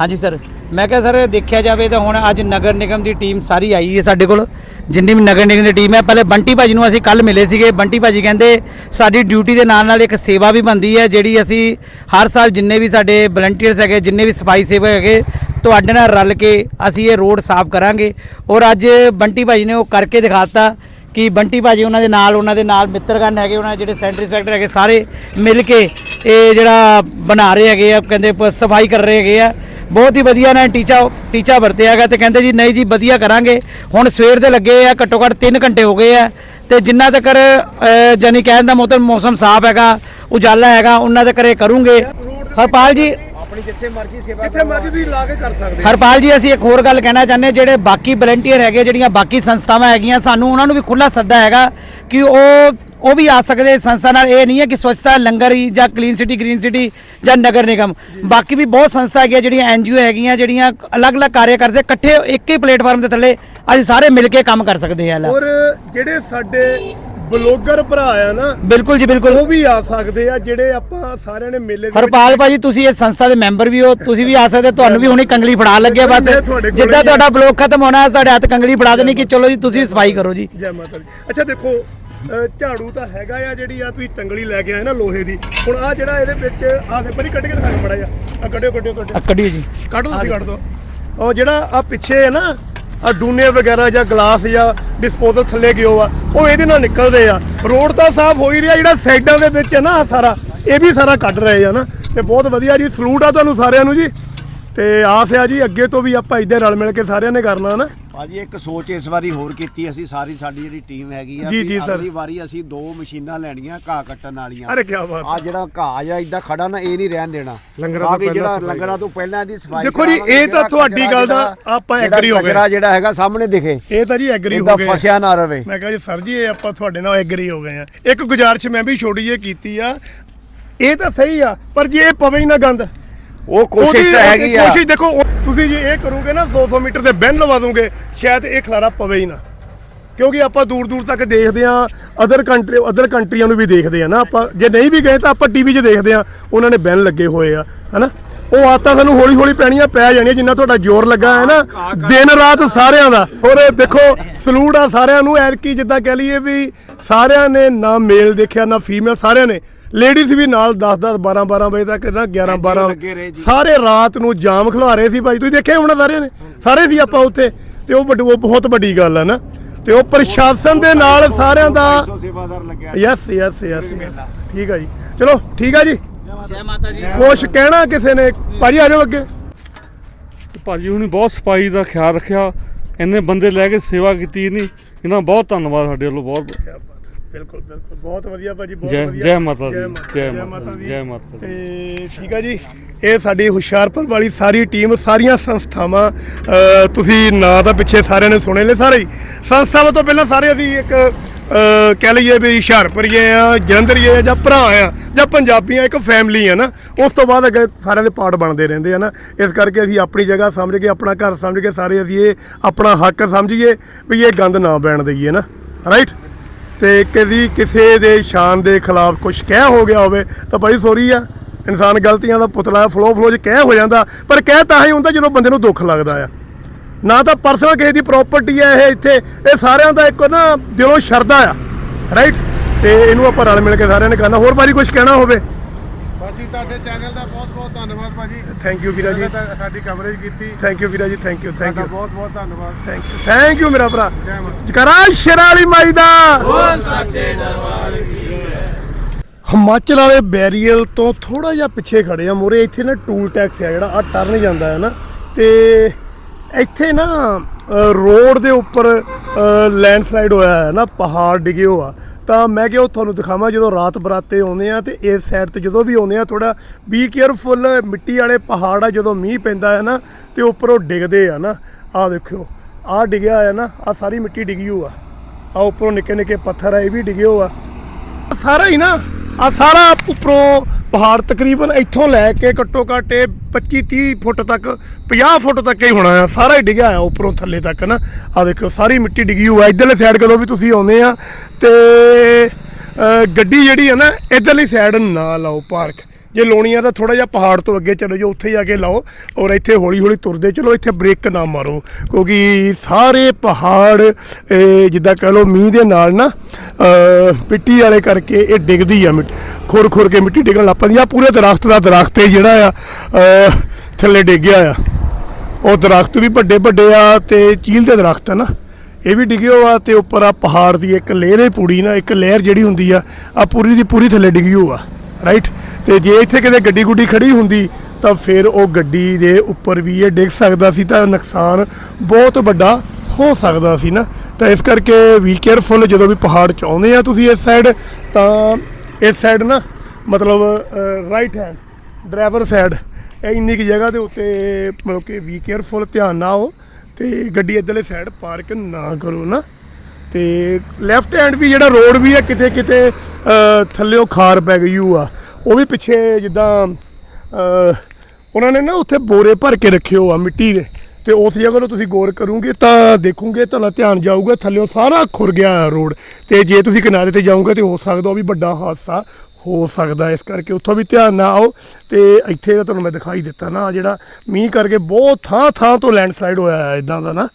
ਹਾਂਜੀ ਸਰ। ਮੈਂ ਕਿਹਾ ਸਰ ਦੇਖਿਆ ਜਾਵੇ ਤਾਂ ਹੁਣ ਅੱਜ ਨਗਰ ਨਿਗਮ ਦੀ ਟੀਮ ਸਾਰੀ ਆਈ ਹੈ ਸਾਡੇ ਕੋਲ। ਜਿੰਨੀ ਵੀ ਨਗਰ ਨਿਗਮ ਦੀ ਟੀਮ ਹੈ, ਪਹਿਲੇ ਬੰਟੀ ਭਾਜੀ ਨੂੰ ਅਸੀਂ ਕੱਲ ਮਿਲੇ ਸੀਗੇ। ਬੰਟੀ ਭਾਜੀ ਕਹਿੰਦੇ, ਸਾਡੀ ਡਿਊਟੀ ਦੇ ਨਾਲ ਨਾਲ ਇੱਕ ਸੇਵਾ ਵੀ ਬੰਦੀ ਹੈ, ਜਿਹੜੀ ਅਸੀਂ ਹਰ ਸਾਲ ਜਿੰਨੇ ਵੀ ਸਾਡੇ ਵਲੰਟੀਅਰਸ ਹੈਗੇ, ਜਿੰਨੇ ਵੀ ਸਫ਼ਾਈ ਸੇਵਕ ਹੈਗੇ, ਤੁਹਾਡੇ ਨਾਲ ਰਲ ਕੇ ਅਸੀਂ ਇਹ ਰੋਡ ਸਾਫ਼ ਕਰਾਂਗੇ। ਔਰ ਅੱਜ ਬੰਟੀ ਭਾਜੀ ਨੇ ਉਹ ਕਰਕੇ ਦਿਖਾਤਾ ਕਿ ਬੰਟੀ ਭਾਜੀ ਉਹਨਾਂ ਦੇ ਨਾਲ, ਉਹਨਾਂ ਦੇ ਨਾਲ ਮਿੱਤਰਗਣ ਹੈਗੇ, ਉਹਨਾਂ ਦੇ ਜਿਹੜੇ ਸੈਂਟਰ ਇੰਸਪੈਕਟਰ ਹੈਗੇ, ਸਾਰੇ ਮਿਲ ਕੇ ਇਹ ਜਿਹੜਾ ਬਣਾ ਰਹੇ ਹੈਗੇ ਆ, ਕਹਿੰਦੇ ਪ- ਸਫ਼ਾਈ ਕਰ ਰਹੇ ਹੈਗੇ ਆ। ਬਹੁਤ ਹੀ ਵਧੀਆ ਨਾ ਟੀਚਾ ਟੀਚਾ ਵਰਤਿਆ ਹੈਗਾ ਤੇ ਕਹਿੰਦੇ ਜੀ ਨਹੀਂ ਜੀ ਵਧੀਆ ਕਰਾਂਗੇ। ਹੁਣ ਸਵੇਰ ਦੇ ਲੱਗੇ ਆ ਘੱਟੋ ਘੱਟ 3 ਘੰਟੇ ਹੋ ਗਏ ਆ। ਤੇ ਜਿੰਨਾ ਤੱਕ ਜਾਨੀ ਕਹਿਣ ਦਾ ਮਤਲਬ ਮੌਸਮ ਸਾਫ਼ ਹੈਗਾ ਉਜਾਲਾ ਹੈਗਾ ਉਹਨਾਂ ਦੇ ਘਰੇ ਕਰੂੰਗੇ। ਹਰਪਾਲ ਜੀ ਆਪਣੀ ਜਿੱਥੇ ਮਰਜ਼ੀ ਸੇਵਾ ਜਿੱਥੇ ਮਰਜ਼ੀ ਤੁਸੀਂ ਲਾ ਕੇ ਕਰ ਸਕਦੇ ਹਰਪਾਲ ਜੀ ਅਸੀਂ ਇੱਕ ਹੋਰ ਗੱਲ ਕਹਿਣਾ ਚਾਹੁੰਦੇ ਹਾਂ, ਜਿਹੜੇ ਬਾਕੀ ਵਲੰਟੀਅਰ ਹੈਗੇ ਜਿਹੜੀਆਂ ਬਾਕੀ ਸੰਸਥਾਵਾਂ ਹੈਗੀਆਂ ਸਾਨੂੰ ਉਹਨਾਂ ਨੂੰ ਵੀ ਖੁੱਲਾ ਸੱਦਾ ਹੈਗਾ ਕਿ ਉਹ ਉਹ ਵੀ ਆ ਸਕਦੇ ਸੰਸਥਾ ਨਾਲ। ਇਹ ਨਹੀਂ ਹੈ ਕਿ ਸਵੱਛਤਾ ਲੰਗਰ ਹੀ ਜਾਂ ਕਲੀਨ ਸਿਟੀ ਗ੍ਰੀਨ ਸਿਟੀ ਜਾਂ ਨਗਰ ਨਿਗਮ। ਬਾਕੀ ਵੀ ਬਹੁਤ ਸੰਸਥਾ ਹੈਗੀਆਂ ਜਿਹੜੀਆਂ ਐਨਜੀਓ ਹੈਗੀਆਂ ਜਿਹੜੀਆਂ ਅਲੱਗ-ਅਲੱਗ ਕਾਰਜ ਕਰਦੇ ਇਕੱਠੇ ਇੱਕ ਹੀ ਪਲੇਟਫਾਰਮ ਦੇ ਥੱਲੇ ਅਸੀਂ ਸਾਰੇ ਮਿਲ ਕੇ ਕੰਮ ਕਰ ਸਕਦੇ ਹਾਂ। ਔਰ ਜਿਹੜੇ ਸਾਡੇ ਬਲੌਗਰ ਭਰਾ ਆ ਨਾ ਬਿਲਕੁਲ ਜੀ ਬਿਲਕੁਲ। ਉਹ ਵੀ ਆ ਸਕਦੇ ਆ ਜਿਹੜੇ ਆਪਾਂ ਸਾਰਿਆਂ ਨੇ ਮੇਲੇ ਹਰਪਾਲ ਭਾਜੀ ਤੁਸੀਂ ਇਸ ਸੰਸਥਾ ਦੇ ਮੈਂਬਰ ਵੀ ਹੋ ਤੁਸੀਂ ਵੀ ਆ ਸਕਦੇ ਤੁਹਾਨੂੰ ਵੀ ਹੁਣੀ ਕੰਗਲੀ ਫੜਾ ਲੱਗੇ ਬਸ। ਜਿੱਦਾਂ। ਤੁਹਾਡਾ ਬਲੌਗ ਖਤਮ ਹੋਣਾ ਸਾਡੇ ਹੱਥ ਕੰਗਲੀ ਫੜਾ ਦੇਣੀ ਕਿ ਚਲੋ ਜੀ ਤੁਸੀਂ ਸਫ਼ਾਈ ਕਰੋ ਜੀ। ਜੈ ਮਾਤਾ ਦੀ। ਅੱਛਾ ਦੇਖੋ ਝਾੜੂ ਤਾਂ ਹੈਗਾ ਆ ਜਿਹੜੀ ਆ ਤੁਸੀਂ ਤੰਗਲੀ ਲੈ ਕੇ ਆਏ ਨਾ ਲੋਹੇ ਦੀ। ਹੁਣ ਆ ਜਿਹੜਾ ਇਹਦੇ ਵਿੱਚ ਆ ਦੇ ਪਰੀ ਕੱਢ ਕੇ ਦਿਖਾਓ ਮੜਾ ਜਾ ਆ ਕੱਢਿਓ ਕੱਢਿਓ ਕੱਢਿਓ। ਆ ਕੱਢਿਓ ਜੀ। ਕੱਢ ਦੋ ਤੁਸੀਂ ਕੱਢ ਦੋ ਉਹ ਜਿਹੜਾ ਆ ਪਿੱਛੇ ਹੈ ਨਾ ਆ ਡੂਨੇ ਵਗੈਰਾ ਜਾਂ ਗਲਾਸ ਜਾਂ ਡਿਸਪੋਜ਼ਲ ਥੱਲੇ ਗਿਓ ਆ ਉਹ ਇਹਦੇ ਨਾਲ ਨਿਕਲਦੇ ਆ। ਰੋਡ ਤਾਂ ਸਾਫ਼ ਹੋ ਹੀ ਰਿਹਾ ਜਿਹੜਾ ਸਾਈਡਾਂ ਦੇ ਵਿੱਚ ਹੈ ਨਾ ਸਾਰਾ ਇਹ ਵੀ ਸਾਰਾ ਕੱਢ ਰਹੇ ਆ ਨਾ। ਤੇ ਬਹੁਤ ਵਧੀਆ ਜੀ ਸਲੂਟ ਆ ਤੁਹਾਨੂੰ ਸਾਰਿਆਂ ਨੂੰ ਜੀ। ਤੇ ਆਸ ਆ ਜੀ ਅੱਗੇ ਤੋਂ ਵੀ ਆਪਾਂ ਇਦਾਂ ਰਲ ਮਿਲ ਕੇ ਸਾਰਿਆਂ ਨੇ ਕਰਨਾ ਨਾ। ਭਾਜੀ ਇੱਕ ਸੋਚ ਇਸ ਵਾਰੀ ਹੋਰ ਕੀਤੀ ਅਸੀਂ ਸਾਰੀ ਸਾਡੀ ਜਿਹੜੀ ਟੀਮ ਹੈਗੀ ਆ ਜੀ, ਵੀ ਜੀ, ਸਰ। ਅਗਲੀ ਵਾਰੀ ਅਸੀਂ ਦੋ ਮਸ਼ੀਨਾਂ ਲੈਣੀਆਂ ਘਾਹ ਕੱਟਣ ਵਾਲੀਆਂ। ਅਰੇ ਕੀ ਬਾਤ ਆ ਜਿਹੜਾ ਘਾਹ ਜਾਂ ਇਦਾਂ ਖੜਾ ਨਾ ਇਹ ਨਹੀਂ ਰਹਿਣ ਦੇਣਾ। ਲੰਗਰਾਂ ਤੋਂ ਪਹਿਲਾਂ ਜਿਹੜਾ ਸਫ਼ਾਈ ਲੰਗਰਾਂ ਤੋਂ ਪਹਿਲਾਂ ਇਹਦੀ ਸਫ਼ਾਈ ਦੇਖੋ ਜੀ, ਇਹ ਤਾਂ ਜਿਹੜਾ ਤੁਹਾਡੀ ਕਚਰਾ ਗੱਲ ਦਾ ਜਿਹੜਾ- ਆਪਾਂ ਜਿਹੜਾ agree ਹੋ ਗਏ। ਕਚਰਾ ਜਿਹੜਾ ਹੈਗਾ ਸਾਹਮਣੇ ਦਿਖੇ। ਇਹ ਤਾਂ ਜੀ ਐਗਰੀ ਹੋ ਇਹਦਾ ਗਏ। ਫਸਿਆ ਨਾ ਰਵੇ। ਮੈਂ ਕਿਹਾ ਜੀ ਸਰ ਜੀ ਇਹ ਆਪਾਂ ਤੁਹਾਡੇ ਨਾਲ ਐਗਰੀ ਹੋ ਗਏ ਆ। ਇੱਕ ਗੁਜ਼ਾਰਿਸ਼ ਮੈਂ ਵੀ ਛੋਟੀ ਜਿਹੀ ਕੀਤੀ ਆ। ਇਹ ਤਾਂ ਸਹੀ ਆ ਪਰ ਜੇ ਇਹ ਪਵੇ ਹੀ ਨਾ ਗੰਦ। ਉਹ ਕੋਸ਼ਿਸ਼ ਤਾਂ ਹੈਗੀ ਆ। ਕੋਸ਼ਿਸ਼ ਦੇਖੋ ਤੁਸੀਂ ਜੇ ਇਹ ਕਰੋਗੇ ਨਾ 100 ਮੀਟਰ ਦੇ ਬੈਨ ਲਵਾ ਦੋਗੇ ਸ਼ਾਇਦ ਇਹ ਖਲਾਰਾ ਪਵੇ ਹੀ ਨਾ। ਕਿਉਂਕਿ ਆਪਾਂ ਦੂਰ ਦੂਰ ਤੱਕ ਦੇਖਦੇ ਆ ਅਦਰ ਕੰਟਰੀ ਅਦਰ ਕੰਟਰੀਆਂ ਨੂੰ ਵੀ ਦੇਖਦੇ ਆ ਨਾ ਆਪਾਂ। ਜੇ ਨਹੀਂ ਵੀ ਗਏ ਤਾਂ ਆਪਾਂ ਟੀਵੀ 'ਚ ਦੇਖਦੇ ਆ ਉਹਨਾਂ ਨੇ ਬੈਨ ਲੱਗੇ ਹੋਏ ਆ ਹਨਾ? ਉਹ ਆਤਾਂ ਸਾਨੂੰ ਹੌਲੀ ਹੌਲੀ ਪੈਣੀਆਂ ਪੈ ਜਾਣੀਆਂ ਜਿੰਨਾ ਤੁਹਾਡਾ ਜ਼ੋਰ ਲੱਗਾ ਹੈ ਨਾ ਦਿਨ ਰਾਤ ਸਾਰਿਆਂ ਦਾ। ਹੋਰ ਦੇਖੋ ਸਲੂਟ ਆ ਸਾਰਿਆਂ ਨੂੰ ਐਤਕੀ ਜਿੱਦਾਂ ਕਹਿ ਲਈਏ ਵੀ ਸਾਰਿਆਂ ਨੇ ਨਾ ਮੇਲ ਦੇਖਿਆ ਨਾ ਫੀਮੇਲ ਸਾਰਿਆਂ ਨੇ। ਲੇਡੀਜ਼ ਵੀ ਨਾਲ 10 10 12 12 ਵਜੇ ਤੱਕ ਨਾ 11 12 ਲੱਗੇ ਰਹੇ ਜੀ। ਸਾਰੇ ਰਾਤ ਨੂੰ ਜਾਮ ਖਿਲਾ ਰਹੇ ਸੀ ਭਾਈ। ਤੁਸੀਂ ਦੇਖਿਆ ਹੋਣਾ ਸਾਰਿਆਂ ਨੇ? ਸਾਰੇ ਸੀ ਆਪਾਂ ਉੱਥੇ। ਤੇ ਉਹ ਵੱਡੀ ਉਹ ਬਹੁਤ ਵੱਡੀ ਗੱਲ ਹੈ ਨਾ। ਤੇ ਉਹ ਪ੍ਰਸ਼ਾਸਨ ਦੇ ਨਾਲ ਸਾਰਿਆਂ ਦਾ ਸੇਵਾਦਾਰ ਲੱਗਿਆ। ਯੈਸ ਯੈਸ ਯੈਸ ਠੀਕ ਆ ਜੀ। ਚਲੋ ਠੀਕ ਆ ਜੀ। ਜੈ ਮਾਤਾ ਜੀ। ਕੁਛ ਕਹਿਣਾ ਕਿਸੇ ਨੇ? ਭਾਜੀ ਆ ਜਾਓ ਅੱਗੇ। ਭਾਜੀ ਹੁਣੀ ਬਹੁਤ ਸਫ਼ਾਈ ਦਾ ਖਿਆਲ ਰੱਖਿਆ। ਇੰਨੇ ਬੰਦੇ ਲੈ ਕੇ ਸੇਵਾ ਕੀਤੀ ਨਹੀਂ ਇਹਨਾਂ ਬਹੁਤ ਧੰਨਵਾਦ ਸਾਡੇ ਵੱਲੋਂ ਬਹੁਤ ਬਿਲਕੁਲ ਬਿਲਕੁਲ। ਬਹੁਤ ਵਧੀਆ ਭਾਜੀ ਬਹੁਤ ਜੈ- ਵਧੀਆ। ਜੈ ਮਾਤਾ ਦੀ, ਜੈ ਮਾਤਾ ਦੀ, ਦੀ ਜੈ ਮਾਤਾ ਦੀ। ਤੇ ਠੀਕ ਆ ਜੀ। ਇਹ ਸਾਡੀ ਹੁਸ਼ਿਆਰਪੁਰ ਵਾਲੀ ਸਾਰੀ ਟੀਮ ਸਾਰੀਆਂ ਸੰਸਥਾਵਾਂ ਅ, ਤੁਸੀਂ ਨਾਂ ਤਾਂ ਪਿੱਛੇ ਸਾਰਿਆਂ ਨੇ ਸੁਣੇ ਲੈ ਸਾਰੇ ਹੀ। ਸੰਸਥਾਵਾਂ ਤੋਂ ਪਹਿਲਾਂ ਸਾਰੇ ਅਸੀਂ ਇੱਕ ਅ, ਕਹਿ ਲਈਏ ਵੀ ਹੁਸ਼ਿਆਰਪੁਰੀਏ ਆ ਜਲੰਧਰੀਏ ਆ ਜਾਂ ਭਰਾ ਆ ਜਾਂ ਪੰਜਾਬੀ ਆ ਇੱਕ ਫੈਮਿਲੀ ਆ ਨਾ ਉਸ ਤੋਂ ਬਾਅਦ ਅੱਗੇ ਸਾਰਿਆਂ ਦੇ ਪਾਰਟ ਬਣਦੇ ਰਹਿੰਦੇ ਆ ਨਾ। ਇਸ ਕਰਕੇ ਅਸੀਂ ਆਪਣੀ ਜਗ੍ਹਾ ਸਮਝ ਕੇ ਆਪਣਾ ਘਰ ਸਮਝ ਕੇ ਸਾਰੇ ਅਸੀਂ ਇਹ ਆਪਣਾ ਹੱਕ ਸਮਝੀਏ ਵੀ ਇਹ ਗੰਦ ਨਾ ਬੈਣ ਦਈਏ ਨਾ। ਰਾਈਟ ਤੇ ਕਦੀ ਕਿਸੇ ਦੇ ਸ਼ਾਨ ਦੇ ਖਿਲਾਫ ਕੁਝ ਕਹਿ ਹੋ ਗਿਆ ਹੋਵੇ ਤਾਂ ਭਾਈ ਸੋਰੀ ਆ। ਇਨਸਾਨ ਗਲਤੀਆਂ ਦਾ ਪੁਤਲਾ ਫਲੋ ਫਲੋ ਚ ਕਹਿ ਹੋ ਜਾਂਦਾ, ਪਰ ਕਹਿ ਤਾਂ ਹੀ ਹੁੰਦਾ ਜਦੋਂ ਬੰਦੇ ਨੂੰ ਦੁੱਖ ਲੱਗਦਾ ਆ। ਨਾ ਤਾਂ ਪਰਸਨਲ ਕਿਸੇ ਦੀ ਪ੍ਰਾਪਰਟੀ ਆ ਇਹ ਇੱਥੇ, ਇਹ ਸਾਰਿਆਂ ਦਾ ਇੱਕ ਨਾ ਦਿਲੋਂ ਸ਼ਰਧਾ ਆ। ਰਾਈਟ ਤੇ ਇਹਨੂੰ ਆਪਾਂ ਰਲ ਮਿਲ ਕੇ ਸਾਰਿਆਂ ਨੇ ਕਰਨਾ, ਹੋਰ ਭਾਜੀ ਕੁਝ ਕਹਿਣਾ ਹੋਵੇ। ਬਾਜੀ ਤੁਹਾਡੇ ਚੈਨਲ ਦਾ ਬਹੁਤ ਬਹੁਤ ਧੰਨਵਾਦ ਬਾਜੀ ਥੈਂਕ ਯੂ ਵੀਰਾ ਜੀ। ਸਾਡੀ ਕਵਰੇਜ ਕੀਤੀ। ਥੈਂਕ ਯੂ ਵੀਰਾ ਜੀ ਥੈਂਕ ਯੂ ਥੈਂਕ ਤੁਹਾਡਾ ਯੂ ਬਹੁਤ ਬਹੁਤ ਧੰਨਵਾਦ। ਥੈਂਕ ਯੂ ਥੈਂਕ ਯੂ ਮੇਰਾ ਭਰਾ। ਜੈ ਮਾਤਾ ਜਕਰਾ ਸ਼ੇਰਾਂ ਵਾਲੀ ਮਾਈ ਦਾ। ਹਿਮਾਚਲ ਵਾਲੇ ਬੈਰੀਅਰ ਤੋਂ ਥੋੜਾ ਜਿਹਾ ਪਿੱਛੇ ਖੜੇ ਆ ਮੋਰੇ ਇੱਥੇ ਨਾ ਟੂਲ ਟੈਕਸ ਆ ਜਿਹੜਾ ਆ ਟਰਨ ਜਾਂਦਾ ਹੈ ਨਾ। ਤੇ ਇੱਥੇ ਨਾ ਰੋਡ ਦੇ ਉੱਪਰ ਲੈਂਡਸਲਾਈਡ ਹੋਇਆ ਹੈ ਨਾ ਪਹਾੜ ਡਿੱਗੇ ਹੋਆ ਤਾਂ ਮੈਂ ਕਿਹਾ ਉਹ ਤੁਹਾਨੂੰ ਦਿਖਾਵਾਂ ਜਦੋਂ ਰਾਤ ਬਰਾਤੇ ਆਉਂਦੇ ਆ ਤੇ ਇਸ ਸਾਈਡ ਤੇ ਜਦੋਂ ਵੀ ਆਉਂਦੇ ਆ ਥੋੜਾ ਬੀ ਕੇਅਰਫੁਲ ਮਿੱਟੀ ਵਾਲੇ ਪਹਾੜ ਆ, ਜਦੋਂ ਮੀਂਹ ਪੈਂਦਾ ਹੈ ਨਾ ਤੇ ਉੱਪਰੋਂ ਡਿੱਗਦੇ ਆ ਨਾ। ਆਹ ਦੇਖਿਓ, ਆਹ ਡਿੱਗਿਆ ਆ ਨਾ ਆ ਸਾਰੀ ਮਿੱਟੀ ਡਿੱਗੀ ਹੋਆ ਆ। ਉੱਪਰੋਂ ਨਿੱਕੇ ਨਿੱਕੇ ਪੱਥਰ ਆ, ਇਹ ਵੀ ਡਿੱਗੇ ਹੋਆ ਸਾਰਾ ਹੀ ਨਾ ਆ ਸਾਰਾ ਉੱਪਰੋਂ ਪਹਾੜ ਤਕਰੀਬਨ ਇੱਥੋਂ ਲੈ ਕੇ ਘੱਟੋ ਘੱਟ ਇਹ 25 30 ਫੁੱਟ ਤੱਕ 50 ਫੁੱਟ ਤੱਕ ਹੀ ਹੋਣਾ ਆ। ਸਾਰਾ ਹੀ ਡਿੱਗਿਆ ਆ ਉੱਪਰੋਂ ਥੱਲੇ ਤੱਕ ਨਾ। ਆ ਦੇਖੋ ਸਾਰੀ ਮਿੱਟੀ ਡਿੱਗੀ ਹੋਈ ਆ। ਇਧਰਲੇ ਸਾਈਡ ਕਦੋਂ ਵੀ ਤੁਸੀਂ ਆਉਂਦੇ ਆ ਤੇ ਗੱਡੀ ਜਿਹੜੀ ਆ ਨਾ, ਇਧਰਲੀ ਸਾਈਡ ਨਾ ਲਾਓ ਪਾਰਕ ਜੇ ਲੋਣੀਆਂ ਆ ਤਾਂ ਥੋੜਾ ਜਿਹਾ ਪਹਾੜ ਤੋਂ ਅੱਗੇ ਚਲੇ ਜਾਓ, ਉੱਥੇ ਜਾ ਕੇ ਲਾਓ ਔਰ ਇੱਥੇ ਹੌਲੀ ਹੌਲੀ ਤੁਰਦੇ ਚਲੋ, ਇੱਥੇ ਬ੍ਰੇਕ ਨਾ ਮਾਰੋ ਕਿਉਂਕਿ ਸਾਰੇ ਪਹਾੜ ਜਿੱਦਾਂ ਕਹ ਲਓ ਮੀਂਹ ਦੇ ਨਾਲ ਨਾ ਪਿੱਟੀ ਵਾਲੇ ਕਰਕੇ ਇਹ ਡਿੱਗਦੀ ਆ ਮਿੱਟੀ ਖੁਰ ਖੁਰ ਕੇ ਮਿੱਟੀ ਡਿੱਗਣ ਲੱਗ ਪੈਂਦੀ ਆ। ਪੂਰੇ ਦਰਖਤ ਦਾ ਦਰਖਤ ਇਹ ਜਿਹੜਾ ਆ ਥੱਲੇ ਡਿੱਗ ਗਿਆ ਆ। ਉਹ ਦਰਖਤ ਵੀ ਵੱਡੇ ਵੱਡੇ ਆ ਤੇ ਚੀਲ ਦੇ ਦਰਖਤ ਆ ਨਾ, ਇਹ ਵੀ ਡਿੱਗੇ ਹੋਆ ਤੇ ਉੱਪਰ ਆ ਪਹਾੜ ਦੀ ਇੱਕ ਲੇਅਰ ਹੀ ਪੂੜੀ ਨਾ ਇੱਕ ਲੇਅਰ ਜਿਹੜੀ ਹੁੰਦੀ ਆ ਆ ਪੂਰੀ ਦੀ ਪੂਰੀ ਥੱਲੇ ਡਿੱਗੀ ਹੋਆ ਰਾਈਟ ਤੇ ਜੇ ਇੱਥੇ ਕਿਤੇ ਗੱਡੀ ਗੁੱਡੀ ਖੜੀ ਹੁੰਦੀ, ਤਾਂ ਫਿਰ ਉਹ ਗੱਡੀ ਦੇ ਉੱਪਰ ਵੀ ਇਹ ਡਿੱਗ ਸਕਦਾ ਸੀ, ਤਾਂ ਨੁਕਸਾਨ ਬਹੁਤ ਵੱਡਾ ਹੋ ਸਕਦਾ ਸੀ ਨਾ। ਤਾਂ ਇਸ ਕਰਕੇ ਵੀ ਕੇਅਰਫੁਲ ਜਦੋਂ ਵੀ ਪਹਾੜ ਚ ਆਉਂਦੇ ਆ ਤੁਸੀਂ ਇਸ ਸਾਈਡ ਤਾਂ ਇਸ ਸਾਈਡ ਨਾ, ਮਤਲਬ ਰਾਈਟ ਹੈਂਡ ਡਰਾਈਵਰ ਸਾਈਡ ਇਹ ਇੰਨੀ ਕੀ ਜਗ੍ਹਾ ਦੇ ਉੱਤੇ ਮਤਲਬ ਕਿ ਵੀ ਕੇਅਰਫੁਲ ਧਿਆਨ ਨਾਲ ਆਓ ਤੇ ਗੱਡੀ ਇੱਧਰਲੇ ਸਾਈਡ ਪਾਰਕ ਨਾ ਕਰੋ ਨਾ। ਤੇ ਲੈਫਟ ਹੈਂਡ ਵੀ ਜਿਹੜਾ ਰੋਡ ਵੀ ਹੈ ਕਿਤੇ ਕਿਤੇ ਅ, ਖਾਰ ਪੈ ਗਈ ਹੋਈ ਆ ਉਹ ਵੀ ਪਿੱਛੇ ਜਿੱਦਾਂ ਉਹਨਾਂ ਨੇ ਨਾ ਉੱਥੇ ਬੋਰੇ ਭਰ ਕੇ ਰੱਖੇ ਹੋ ਆ ਮਿੱਟੀ ਦੇ। ਤੇ ਉਸ ਜਗ੍ਹਾ ਨੂੰ ਤੁਸੀਂ ਗੌਰ ਕਰੋਗੇ ਤਾਂ ਦੇਖੋਗੇ ਤੁਹਾਡਾ ਧਿਆਨ ਜਾਊਗਾ ਥੱਲਿਓਂ ਸਾਰਾ ਖੁਰ ਗਿਆ ਰੋਡ ਤੇ ਜੇ ਤੁਸੀਂ ਕਿਨਾਰੇ ਤੇ ਜਾਓਗੇ ਤੇ ਹੋ ਸਕਦਾ ਉਹ ਵੀ ਵੱਡਾ ਹਾਦਸਾ ਹੋ ਸਕਦਾ ਇਸ ਕਰਕੇ ਉੱਥੋਂ ਵੀ ਧਿਆਨ ਨਾ ਆਓ। ਤੇ ਇੱਥੇ ਤਾਂ ਤੁਹਾਨੂੰ ਮੈਂ ਦਿਖਾਈ ਦਿੱਤਾ ਨਾ ਜਿਹੜਾ ਮੀਂਹ ਕਰਕੇ ਬਹੁਤ ਥਾਂ ਥਾਂ ਤੋਂ ਲੈਂਡਸਲਾਈਡ ਹੋਇਆ ਹੈ ਇਦਾਂ ਦਾ ਨਾ।